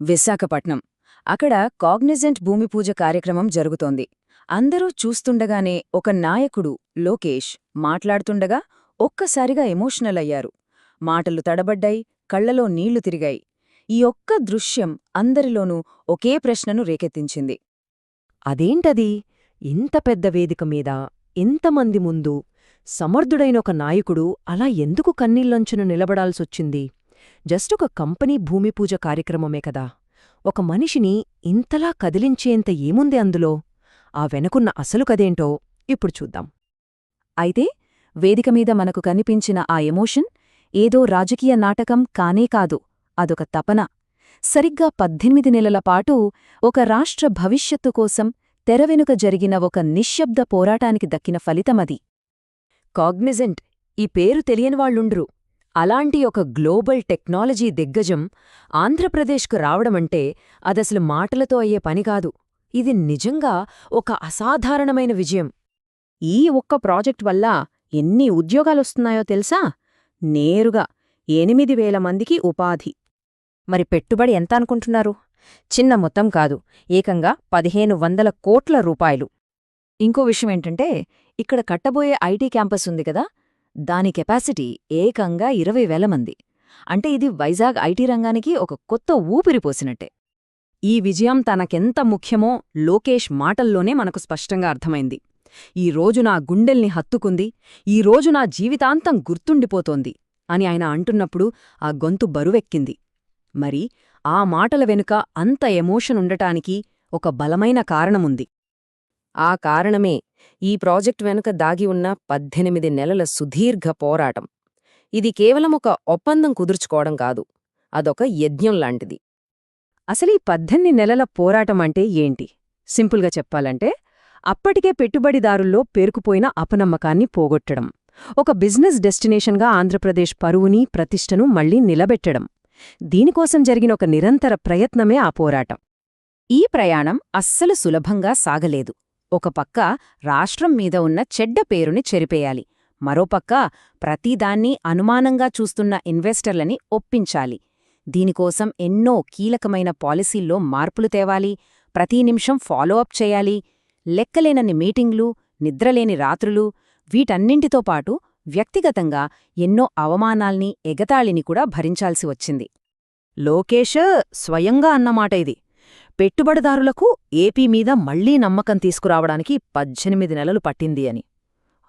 విశాఖపట్నం. అక్కడ కాగ్నిజెంట్ భూమి పూజ కార్యక్రమం జరుగుతోంది. అందరూ చూస్తుండగానే ఒక నాయకుడు లోకేష్ మాట్లాడుతుండగా ఒక్కసారిగా ఎమోషనల్ అయ్యారు. మాటలు తడబడ్డాయి కళ్ళలో నీళ్ళు తిరిగాయి. ఈ ఒక్క దృశ్యం అందరిలోనూ ఒకే ప్రశ్నను రేకెత్తించింది. అదేంటది? ఇంత పెద్ద వేదిక మీద ఇంతమంది ముందు సమర్థుడైన ఒక నాయకుడు అలా ఎందుకు కన్నీళ్ళంచున నిలబడాల్సొచ్చింది? జస్ట్ ఒక కంపెనీ భూమి పూజ కార్యక్రమమే కదా. ఒక మనిషిని ఇంతలా కదిలించేంత ఏముంది అందులో? ఆ వెనకున్న అసలు కదేంటో ఇప్పుడు చూద్దాం. అయితే వేదిక మీద మనకు కనిపించిన ఆ ఎమోషన్ ఏదో రాజకీయ నాటకం కానే కాదు అదొక తపన. సరిగ్గా పద్దెనిమిది నెలల పాటు ఒక రాష్ట్ర భవిష్యత్తు కోసం తెరవెనుక జరిగిన ఒక నిశ్శబ్ద పోరాటానికి దక్కిన ఫలితమది. కాగ్నిజెంట్ ఈ పేరు తెలియనివాళ్ళుండ్రు అలాంటి ఒక గ్లోబల్ టెక్నాలజీ దిగ్గజం ఆంధ్రప్రదేశ్కు రావడమంటే అదసలు మాటలతో అయ్యే పనికాదు ఇది నిజంగా ఒక అసాధారణమైన విజయం. ఈ ఒక్క ప్రాజెక్ట్ వల్ల ఎన్ని ఉద్యోగాలొస్తున్నాయో తెలుసా? నేరుగా ఎనిమిది వేల మందికి ఉపాధి. మరి పెట్టుబడి ఎంత అనుకుంటున్నారు? చిన్న మొత్తం కాదు ఏకంగా పదిహేను వందల కోట్ల రూపాయలు. ఇంకో విషయం ఏంటంటే ఇక్కడ కట్టబోయే ఐటీ క్యాంపస్ ఉంది కదా దాని కెపాసిటీ ఏకంగా ఇరవై వేల మంది. అంటే ఇది వైజాగ్ ఐటీ రంగానికి ఒక కొత్త ఊపిరి పోసినట్టే. ఈ విజయం తనకెంత ముఖ్యమో లోకేష్ మాటల్లోనే మనకు స్పష్టంగా అర్థమైంది. ఈ రోజు నా గుండెల్ని హత్తుకుంది ఈ రోజు నా జీవితాంతం గుర్తుండిపోతోంది అని ఆయన అంటున్నప్పుడు ఆ గొంతు బరువెక్కింది. మరి ఆ మాటల వెనుక అంత ఎమోషన్ ఉండటానికి ఒక బలమైన కారణముంది. ఆ కారణమే ఈ ప్రాజెక్ట్ వెనుక దాగి ఉన్న పద్దెనిమిది నెలల సుదీర్ఘ పోరాటం. ఇది కేవలం ఒక ఒప్పందం కుదుర్చుకోవడం కాదు అదొక యజ్ఞం లాంటిది. అసలీ పద్దెనిమిది నెలల పోరాటం అంటే ఏంటి? సింపుల్గా చెప్పాలంటే అప్పటికే పెట్టుబడిదారుల్లో పేరుకుపోయిన అపనమ్మకాన్ని పోగొట్టడం ఒక బిజినెస్ డెస్టినేషన్గా ఆంధ్రప్రదేశ్ పరువుని ప్రతిష్టను మళ్ళీ నిలబెట్టడం దీనికోసం జరిగిన ఒక నిరంతర ప్రయత్నమే ఆ పోరాటం. ఈ ప్రయాణం అస్సలు సులభంగా సాగలేదు. ఒక పక్క రాష్ట్రం మీద ఉన్న చెడ్డ పేరుని చెరిపేయాలి. మరోపక్క ప్రతిదాన్ని అనుమానంగా చూస్తున్న ఇన్వెస్టర్లని ఒప్పించాలి. దీనికోసం ఎన్నో కీలకమైన పాలసీల్లో మార్పులు తేవాలి. ప్రతి నిమిషం ఫాలో అప్ చేయాలి. లెక్కలేనన్ని మీటింగ్లు నిద్రలేని రాత్రులు వీటన్నింటితో పాటు వ్యక్తిగతంగా ఎన్నో అవమానాల్ని ఎగతాళిని కూడా భరించాల్సి వచ్చింది. లోకేష్ స్వయంగా అన్నమాట ఇది. పెట్టుబడిదారులకు ఏపీ మీద మళ్ళీ నమ్మకం తీసుకురావడానికి పద్దెనిమిది నెలలు పట్టింది అని.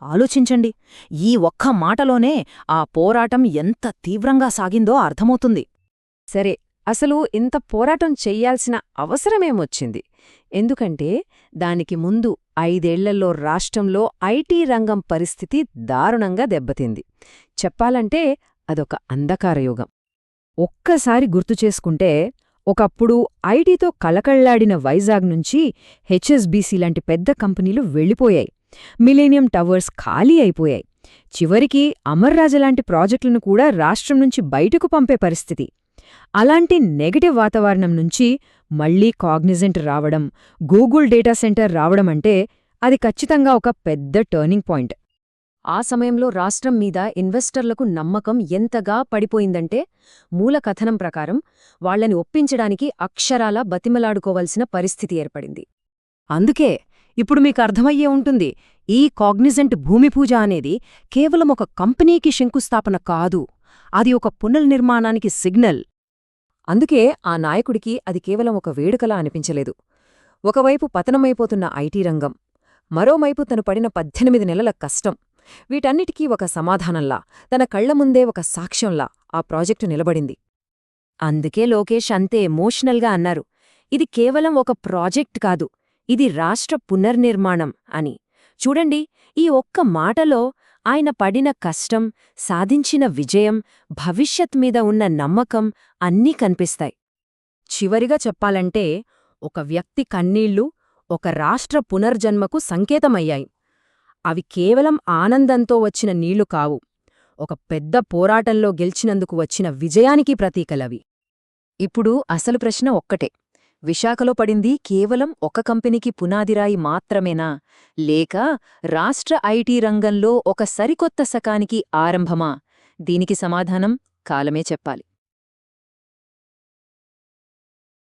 ఆలోచించండి ఈ ఒక్క మాటలోనే ఆ పోరాటం ఎంత తీవ్రంగా సాగిందో అర్థమవుతుంది. సరే అసలు ఇంత పోరాటం చెయ్యాల్సిన అవసరమేమొచ్చింది? ఎందుకంటే దానికి ముందు ఐదేళ్ళలో రాష్ట్రంలో ఐటీ రంగం పరిస్థితి దారుణంగా దెబ్బతింది. చెప్పాలంటే అదొక అంధకారయుగం. ఒక్కసారి గుర్తుచేసుకుంటే ఒకప్పుడు ఐటీతో కళకళ్ళాడిన వైజాగ్ నుంచి హెచ్ఎస్బీసీ లాంటి పెద్ద కంపెనీలు వెళ్ళిపోయాయి. మిలేనియం టవర్స్ ఖాళీ అయిపోయాయి. చివరికి అమర్రాజలాంటి ప్రాజెక్టులను కూడా రాష్ట్రం నుంచి బయటకు పంపే పరిస్థితి. అలాంటి నెగటివ్ వాతావరణం నుంచి మళ్ళీ కాగ్నిజెంట్ రావడం గూగుల్ డేటా సెంటర్ రావడం అంటే అది ఖచ్చితంగా ఒక పెద్ద టర్నింగ్ పాయింట్. ఆ సమయంలో రాష్ట్రం మీద ఇన్వెస్టర్లకు నమ్మకం ఎంతగా పడిపోయిందంటే మూల కథనం ప్రకారం వాళ్ళని ఒప్పించడానికి అక్షరాలా బతిమలాడుకోవలసిన పరిస్థితి ఏర్పడింది. అందుకే ఇప్పుడు మీకు అర్థమయ్యే ఉంటుంది ఈ కాగ్నిజెంట్ భూమిపూజ అనేది కేవలం ఒక కంపెనీకి శంకుస్థాపన కాదు అది ఒక పునర్నిర్మాణానికి సిగ్నల్. అందుకే ఆ నాయకుడికి అది కేవలం ఒక వేడుకలా అనిపించలేదు. ఒకవైపు పతనమైపోతున్న ఐటీ రంగం మరోవైపు తను పడిన పద్దెనిమిది నెలల కష్టం. వీటన్నిటికీ ఒక సమాధానంలా తన కళ్ళ ముందే ఒక సాక్ష్యంలా ఆ ప్రాజెక్టు నిలబడింది. అందుకే లోకేష్ అంతే ఎమోషనల్గా అన్నారు ఇది కేవలం ఒక ప్రాజెక్ట్ కాదు ఇది రాష్ట్ర పునర్నిర్మాణం అని. చూడండి ఈ ఒక్క మాటలో ఆయన పడిన కష్టం సాధించిన విజయం భవిష్యత్ మీద ఉన్న నమ్మకం అన్నీ కనిపిస్తాయి. చివరిగా చెప్పాలంటే ఒక వ్యక్తి కన్నీళ్ళు ఒక రాష్ట్ర పునర్జన్మకు సంకేతమయ్యాయి. అవి కేవలం ఆనందంతో వచ్చిన నీళ్ళు కావు. ఒక పెద్ద పోరాటంలో గెలిచినందుకు వచ్చిన విజయానికి ప్రతీకలవి ఇప్పుడు అసలు ప్రశ్న ఒక్కటే. విశాఖలో పడింది కేవలం ఒక కంపెనీకి పునాదిరాయి మాత్రమేనా? లేక రాష్ట్ర ఐటీ రంగంలో ఒక సరికొత్త శకానికి ఆరంభమా? దీనికి సమాధానం కాలమే చెప్పాలి.